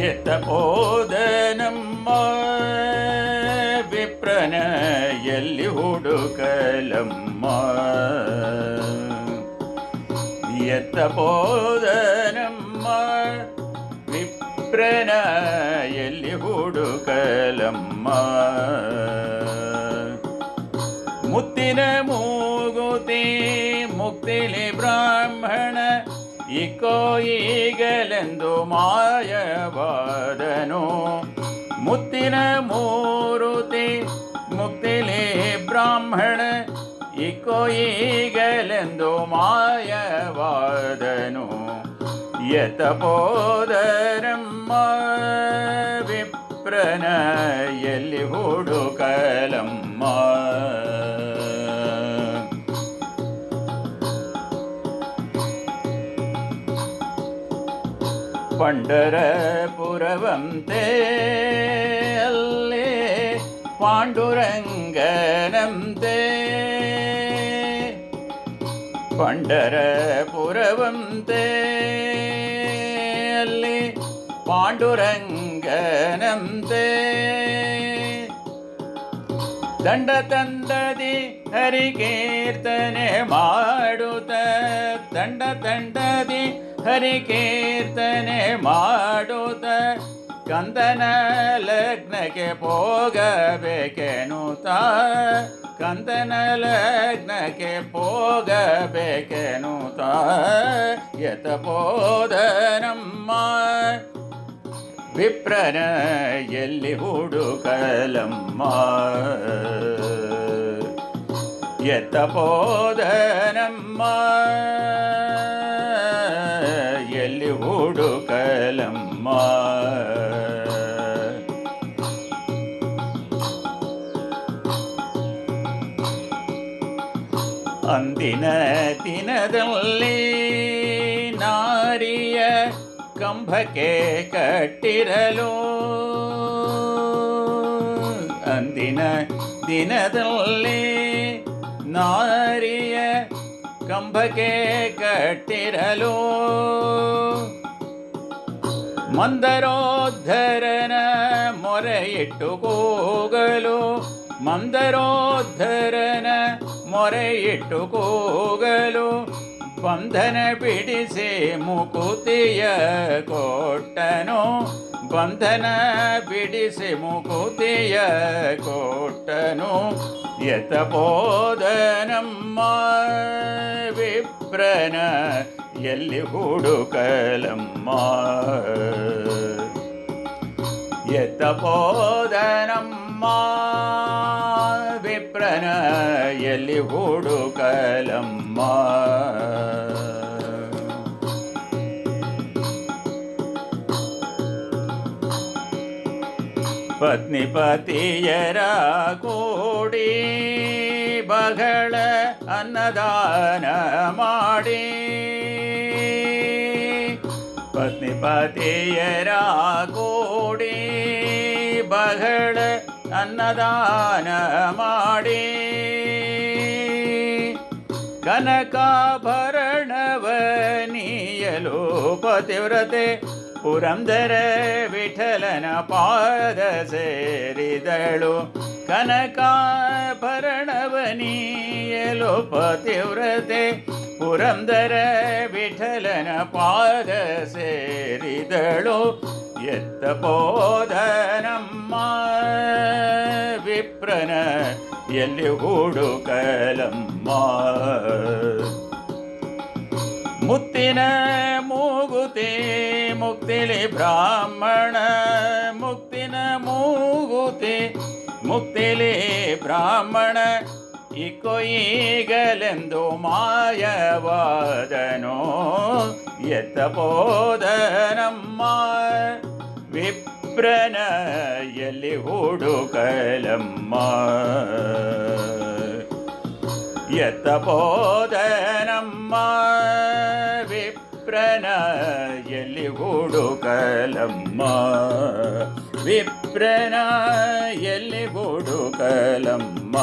ಎತ್ತ ನಮ್ಮ ವಿಪ್ರನ ಎಲ್ಲಿ ಹುಡುಕಲಮ್ಮ ಎತ್ತ ನಮ್ಮ ವಿಪ್ರನ ಎಲ್ಲಿ ಹುಡುಕಲಮ್ಮ ಮುತ್ತಿನ ಮೂಗುತಿ ಮುಕ್ತಿಲಿ ಬ್ರಾಹ್ಮಣ ಇಕೋ ಈಗಲೆಂದು ಮಾಯವಾದನು. ಮುತ್ತಿನ ಮೂರುತಿ ಮುಕ್ತಿಲಿ ಬ್ರಾಹ್ಮಣ ಇಕೋ ಈಗಲೆಂದು ಮಾಯವಾದನು. ಯತಪೋದರಮ್ಮ ವಿಪ್ರನ ಎಲ್ಲಿ ಹುಡುಕಲಮ್ಮ. பண்டரபுரவம் தேல்லே பாண்டுரங்கனம் தே. பண்டரபுரவம் தேல்லே பாண்டுரங்கனம் தே. ದಂಡ ತಂದದಿ ಹರಿಕೀರ್ತನೆ ಮಾಡುತ್ತ ದಂಡ ತಂಡದಿ ಹರಿಕೀರ್ತನೆ ಮಾಡುತ್ತ ಕಂದನ ಲಗ್ನಕ್ಕೆ ಹೋಗಬೇಕೆನುತ ಕಂದನ ಲಗ್ನಕ್ಕೆ ಹೋಗಬೇಕೆನುತ ಯತ ನಮ್ಮ ವಿಪ್ರನ ಎಲ್ಲಿ ಹುಡುಕಲಮ್ಮ? ಎತ್ತ ಪೋದನಮ್ಮ ಎಲ್ಲಿ ಹುಡುಕಲಮ್ಮ ಅಂದಿನ ದಿನದಲ್ಲಿ ನಾರಿಯ ಕಂಬಕ್ಕೆ ಕಟ್ಟಿರಲು ಅಂದಿನ ದಿನದಲ್ಲಿ ನಾರಿಯ ಕಂಬಕ್ಕೆ ಕಟ್ಟಿರಲು ಮಂದರೋದ್ಧರನ ಮೊರೆ ಇಟ್ಟು ಕೂಗಲು ಮಂದರೋದ್ಧರನ ಮೊರೆ ಇಟ್ಟು ಕೂಗಲು ಬಂಧನ ಬಿಡಿಸಿ ಮುಕುತಿಯ ಕೊಟ್ಟನು ಬಂಧನ ಬಿಡಿಸಿ ಮುಕುತಿಯ ಕೊಟ್ಟನು ಯತಬೋಧನಮ್ಮ ವಿಪ್ರನ ಎಲ್ಲಿ ಹುಡುಕಲಮ್ಮ ಯತಬೋಧನಮ್ಮ ವಿಪ್ರನ ಎಲ್ಲಿ ಹುಡುಕಲಮ್ಮ ಪತ್ನಿ ಪತಿಯರ ಕೂಡಿ ಬಹಳ ಅನ್ನದಾನ ಮಾಡಿ ಪತ್ನಿ ಪತಿಯರ ಕೂಡಿ ಬಹಳ ಅನ್ನದಾನ ಮಾಡಿ ಕನಕಾಭರಣವ ನೀಯಲು ಪತಿವ್ರತೆ ಪುರಂದರ ವಿಠಲನ ಪಾದ ಸೇರಿದಳು. ಕನಕಾಭರಣವನಿಯಲು ಪತಿವ್ರತೆ ಪುರಂದರ ವಿಠಲನ ಪಾದ ಸೇರಿದಳು. ಎತ್ತ ಪೋದನಮ್ಮ ವಿಪ್ರನ ಎಲ್ಲಿ ಹುಡುಕಲಮ್ಮ ಮುತ್ತಿನ ಮೂಗುತಿ, ಮುಕ್ತಿಲಿ ಬ್ರಾಹ್ಮಣ. ಮುಕ್ತಿನ ಮೂಗುತಿ, ಮುಕ್ತಿಲಿ ಬ್ರಾಹ್ಮಣ. ಇಕೋ ಈಗಲೆಂದು ಮಾಯವಾದನೋ, ಎತ್ತ ಪೋದನಮ್ಮ ವಿಪ್ರನ ಎಲ್ಲಿ ಹುಡುಕಲಮ್ಮ ಎತ್ತ ಪೋದನಮ್ಮ ವಿಪ್ರನ ಎಲ್ಲಿ ಹುಡುಕಲಮ್ಮ ವಿಪ್ರನ ಎಲ್ಲಿ ಹುಡುಕಲಮ್ಮ